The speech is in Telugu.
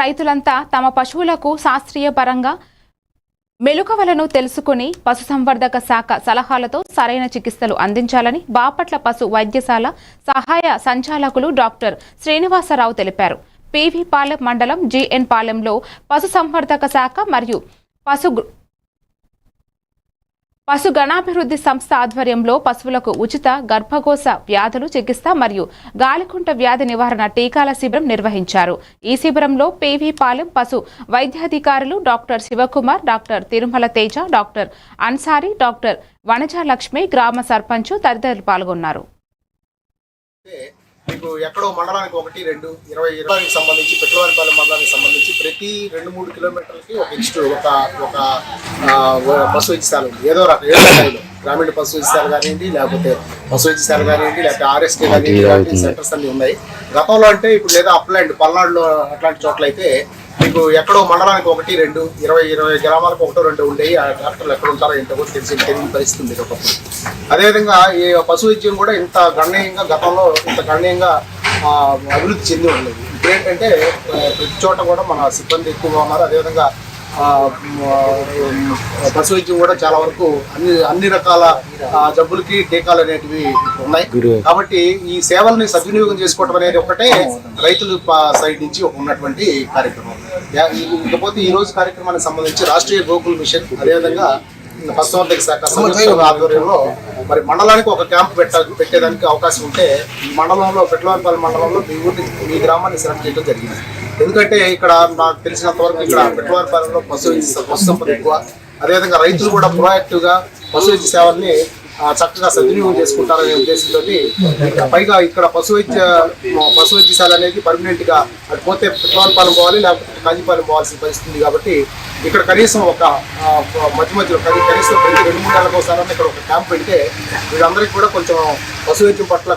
రైతులంతా తమ పశువులకు శాస్త్రీయ పరంగా మెలుకవలను తెలుసుకుని పశుసంవర్ధక శాఖ సలహాలతో సరైన చికిత్సలు అందించాలని బాపట్ల పశు వైద్యశాల సహాయ సంచాలకులు డాక్టర్ శ్రీనివాసరావు తెలిపారు. పివి పాలెం మండలం జీఎన్ పాలెంలో పశుసంవర్ధక శాఖ మరియు పశు పశు గణాభివృద్ధి సంస్థ ఆధ్వర్యంలో పశువులకు ఉచిత గర్భకోశ వ్యాధులు చికిత్స మరియు గాలికుంట వ్యాధి నివారణ టీకాల శిబిరం నిర్వహించారు. ఈ శిబిరంలో పివి పాలెం పశు వైద్యాధికారులు doctor Sivakumar doctor Tirumala Teja doctor Ansari doctor Vanaja Lakshmi గ్రామ సర్పంచ్ తదితరులు పాల్గొన్నారు. మీకు ఎక్కడో మండలానికి ఒకటి రెండు ఇరవై ఇరవైకి సంబంధించి పెట్రోవారిపాలెం ప్రతి రెండు మూడు కిలోమీటర్లకి ఒక ఇన్స్టిట్యూట్ ఒక ఒక పశు వైద్యశాల ఉంది. ఏదో రకం ఏదో స్థాయిలో గ్రామీణ పశు వైద్యశాల కానివ్వండి లేకపోతే పశు వైద్యశాల కానివ్వండి లేకపోతే ఆర్ఎస్కే కానివ్వండి ఇలాంటి సెంటర్స్ అన్ని ఉన్నాయి. గతంలో అంటే ఇప్పుడు లేదా అప్లాండ్ పల్నాడులో అట్లాంటి చోట్ల అయితే మీకు ఎక్కడో మండలానికి ఒకటి రెండు ఇరవై ఇరవై గ్రామాలకు ఒకటో రెండు ఉండేవి. ఆ డాక్టర్లు ఎక్కడ ఉంటారో ఏంటో కూడా తెలిసి తెలియని పరిస్థితి ఉంది ఒకప్పుడు. అదేవిధంగా ఈ పశు వైద్యం కూడా ఇంత గణనీయంగా గతంలో ఇంత గణనీయంగా అభివృద్ధి చెంది ఉండలేదు ఇప్పుడు ఏంటంటే ప్రతి చోట కూడా మన సిబ్బంది ఎక్కువగా ఉన్నారు. అదేవిధంగా పశు వైద్యం కూడా చాలా వరకు అన్ని అన్ని రకాల జబ్బులకి టీకాలు అనేటివి ఉన్నాయి. కాబట్టి ఈ సేవల్ని సద్వినియోగం చేసుకోవడం అనేది ఒకటే రైతుల సైడ్ నుంచి ఉన్నటువంటి కార్యక్రమం. ఇకపోతే ఈ రోజు కార్యక్రమానికి సంబంధించి రాష్ట్రీయ గోకుల్ మిషన్ అదేవిధంగా పశువర్ధక శాఖ సంయుక్త ఆధ్వర్యంలో మరి మండలానికి ఒక క్యాంప్ పెట్ట పెట్టేదానికి అవకాశం ఉంటే ఈ మండలంలో పెట్లవారిపల్లి మండలంలో మీ ఊరిని మీ గ్రామాన్ని సెలెక్ట్ చేయడం జరిగింది. ఎందుకంటే ఇక్కడ నాకు తెలిసినంత వరకు ఇక్కడ పెట్లవారిపాలెంలో పశు పశు సంపద ఎక్కువ. అదేవిధంగా రైతులు కూడా ప్రొయాక్టివ్గా పశు సేవల్ని చక్కగా సద్వినియోగం చేసుకుంటారనే ఉద్దేశంతో పైగా ఇక్కడ పశు వైద్య పశు వైద్యశాల అనేది పర్మనెంట్గా అటు పోతే పెట్రోల్పాలెం పోవాలి లేకపోతే కాజీపాలెం పోవాల్సిన పరిస్థితి కాబట్టి ఇక్కడ కనీసం ఒక మధ్య మధ్యలో కనీసం ప్రతి రెండు మూడు నెలలకు ఒకసారి ఇక్కడ ఒక క్యాంప్ పెడితే వీళ్ళందరికీ కూడా కొంచెం పశు వైద్యం పట్ల